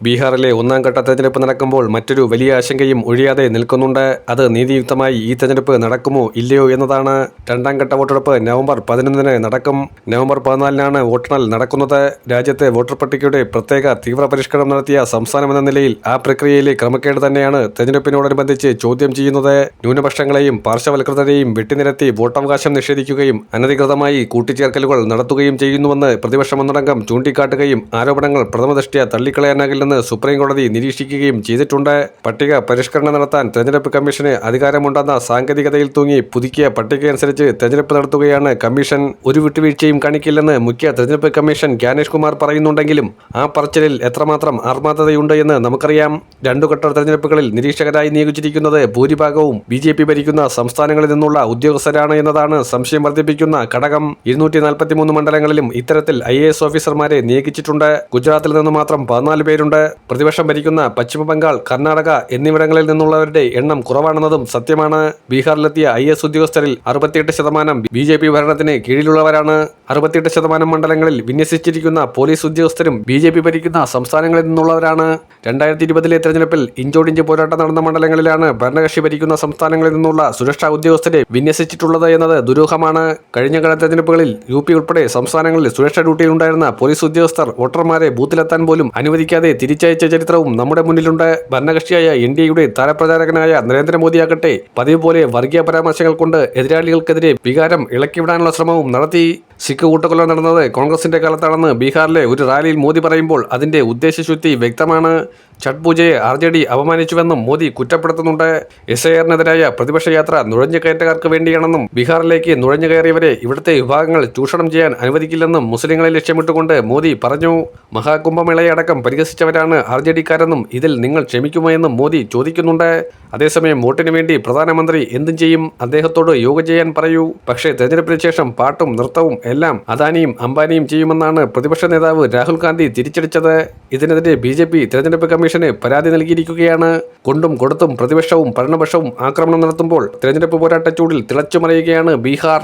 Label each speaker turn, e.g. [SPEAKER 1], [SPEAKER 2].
[SPEAKER 1] ബീഹാറിലെ ഒന്നാം ഘട്ട തെരഞ്ഞെടുപ്പ് നടക്കുമ്പോൾ മറ്റൊരു വലിയ ആശങ്കയും ഒഴിയാതെ നിൽക്കുന്നുണ്ട്. അത് നീതിയുക്തമായി ഈ തെരഞ്ഞെടുപ്പ് നടക്കുമോ ഇല്ലയോ എന്നതാണ് രണ്ടാം ഘട്ട വോട്ടെടുപ്പ് നവംബർ പതിനൊന്നിന് നടക്കും. നവംബർ പതിനാലിനാണ് വോട്ടെണ്ണൽ നടക്കുന്നത്. രാജ്യത്തെ വോട്ടർ പട്ടികയുടെ പ്രത്യേക തീവ്ര പരിഷ്കരണം നടത്തിയ സംസ്ഥാനമെന്ന നിലയിൽ ആ പ്രക്രിയയിലെ ക്രമക്കേട് തന്നെയാണ് തെരഞ്ഞെടുപ്പിനോടനുബന്ധിച്ച് ചോദ്യം ചെയ്യുന്നത്. ന്യൂനപക്ഷങ്ങളെയും പാർശ്വവൽകൃതരെയും വെട്ടിനിരത്തി വോട്ടവകാശം നിഷേധിക്കുകയും അനധികൃതമായി കൂട്ടിച്ചേർക്കലുകൾ നടത്തുകയും ചെയ്യുന്നുവെന്ന് പ്രതിപക്ഷം ഒന്നടങ്കം ചൂണ്ടിക്കാട്ടുകയും ആരോപണങ്ങൾ പ്രഥമദൃഷ്ടിയ തള്ളിക്കളയാനാകില്ലെന്ന് സുപ്രീം കോടതി നിരീക്ഷിക്കുകയും ചെയ്തിട്ടുണ്ട്. പട്ടിക പരിഷ്കരണം നടത്താൻ തെരഞ്ഞെടുപ്പ് കമ്മീഷന് അധികാരമുണ്ടെന്ന സാങ്കേതികതയിൽ തൂങ്ങി പുതുക്കിയ പട്ടികയനുസരിച്ച് തെരഞ്ഞെടുപ്പ് നടത്തുകയാണ് കമ്മീഷൻ. ഒരു വിട്ടുവീഴ്ചയും കാണിക്കില്ലെന്ന് മുഖ്യ തെരഞ്ഞെടുപ്പ് കമ്മീഷൻ ജ്ഞാനേഷ് കുമാർ പറയുന്നുണ്ടെങ്കിലും ആ പറച്ചിലിൽ എത്രമാത്രം ആത്മാർത്ഥതയുണ്ട് എന്ന് നമുക്കറിയാം. രണ്ടു ഘട്ട തെരഞ്ഞെടുപ്പുകളിൽ നിരീക്ഷകരായി നിയോഗിച്ചിരിക്കുന്നത് ഭൂരിഭാഗവും ബി ജെ പി ഭരിക്കുന്ന സംസ്ഥാനങ്ങളിൽ നിന്നുള്ള ഉദ്യോഗസ്ഥരാണ് എന്നതാണ് സംശയം വർദ്ധിപ്പിക്കുന്ന ഘടകം. ഇരുന്നൂറ്റി നാൽപ്പത്തിമൂന്ന് മണ്ഡലങ്ങളിലും ഇത്തരത്തിൽ ഐ എ എസ് ഓഫീസർമാരെ നിയോഗിച്ചിട്ടുണ്ട്. ഗുജറാത്തിൽ നിന്ന് മാത്രം പതിനാല് പേരുണ്ട്. പ്രതിപക്ഷം ഭരിക്കുന്ന പശ്ചിമ ബംഗാൾ കർണാടക എന്നിവിടങ്ങളിൽ നിന്നുള്ളവരുടെ എണ്ണം കുറവാണെന്നതും സത്യമാണ്. ബീഹാറിലെത്തിയ ഐ എസ് ഉദ്യോഗസ്ഥരിൽ അറുപത്തിയെട്ട് ശതമാനം ബി ജെ പി ഭരണത്തിന് കീഴിലുള്ളവരാണ്. അറുപത്തിയെട്ട് ശതമാനം മണ്ഡലങ്ങളിൽ വിന്യസിച്ചിരിക്കുന്ന പോലീസ് ഉദ്യോഗസ്ഥരും ബി ജെ പി ഭരിക്കുന്ന സംസ്ഥാനങ്ങളിൽ നിന്നുള്ളവരാണ്. രണ്ടായിരത്തി ഇരുപതിലെ തെരഞ്ഞെടുപ്പിൽ ഇഞ്ചോടിഞ്ച് പോരാട്ടം നടന്ന മണ്ഡലങ്ങളിലാണ് ഭരണകക്ഷി ഭരിക്കുന്ന സംസ്ഥാനങ്ങളിൽ നിന്നുള്ള സുരക്ഷാ ഉദ്യോഗസ്ഥരെ വിന്യസിച്ചിട്ടുള്ളത് എന്നത് ദുരൂഹമാണ്. കഴിഞ്ഞ കാല തെരഞ്ഞെടുപ്പുകളിൽ യു പി ഉൾപ്പെടെ സംസ്ഥാനങ്ങളിൽ സുരക്ഷാ ഡ്യൂട്ടിയിലുണ്ടായിരുന്ന പോലീസ് ഉദ്യോഗസ്ഥർ വോട്ടർമാരെ ബൂത്തിലെത്താൻ പോലും അനുവദിക്കാതെ തിരിച്ചയച്ച ചരിത്രവും നമ്മുടെ മുന്നിലുണ്ട്. ഭരണകക്ഷിയായ എൻ ഡി എയുടെ താരപ്രചാരകനായ നരേന്ദ്രമോദിയാകട്ടെ. പതിവ് പോലെ വർഗീയ പരാമർശങ്ങൾ കൊണ്ട് എതിരാളികൾക്കെതിരെ വികാരം ഇളക്കിവിടാനുള്ള ശ്രമവും നടത്തി. സിഖ് കൂട്ടക്കൊല നടന്നത് കോൺഗ്രസിന്റെ കാലത്താണെന്ന് ബീഹാറിലെ ഒരു റാലിയിൽ മോദി പറയുമ്പോൾ അതിന്റെ ഉദ്ദേശശുദ്ധി വ്യക്തമാണ്. ഛഠ് പൂജയെ ആർ ജെ ഡി അപമാനിച്ചുവെന്നും മോദി കുറ്റപ്പെടുത്തുന്നുണ്ട്. എസ് ഐ ആറിനെതിരായ പ്രതിപക്ഷ യാത്ര നുഴഞ്ഞുകയറ്റക്കാർക്ക് വേണ്ടിയാണെന്നും ബീഹാറിലേക്ക് നുഴഞ്ഞു കയറിയവരെ ഇവിടുത്തെ വിഭാഗങ്ങൾ ചൂഷണം ചെയ്യാൻ അനുവദിക്കില്ലെന്നും മുസ്ലിങ്ങളെ ലക്ഷ്യമിട്ടുകൊണ്ട് മോദി പറഞ്ഞു. മഹാകുംഭമേളയടക്കം പരിഹസിച്ചവരാണ് ആർ ജെ ഡിക്കാരെന്നും ഇതിൽ നിങ്ങൾ ക്ഷമിക്കുമോ എന്നും മോദി ചോദിക്കുന്നുണ്ട്. അതേസമയം വോട്ടിന് വേണ്ടി പ്രധാനമന്ത്രി എന്തും ചെയ്യും അദ്ദേഹത്തോട് യോഗ ചെയ്യാൻ പറയൂ. പക്ഷേ തെരഞ്ഞെടുപ്പിന് ശേഷം പാട്ടും നൃത്തവും എല്ലാം അദാനിയും അംബാനിയും ചെയ്യുമെന്നാണ് പ്രതിപക്ഷ നേതാവ് രാഹുൽ ഗാന്ധി തിരിച്ചടിച്ചത്. ഇതിനെതിരെ ബി ജെ പി തെരഞ്ഞെടുപ്പ് കമ്മീഷന് പരാതി നൽകിയിരിക്കുകയാണ്. കൊണ്ടും കൊടുത്തും പ്രതിപക്ഷവും ഭരണപക്ഷവും ആക്രമണം നടത്തുമ്പോൾ തെരഞ്ഞെടുപ്പ് പോരാട്ട ചൂടിൽ തിളച്ചുമറിയുകയാണ് ബീഹാർ.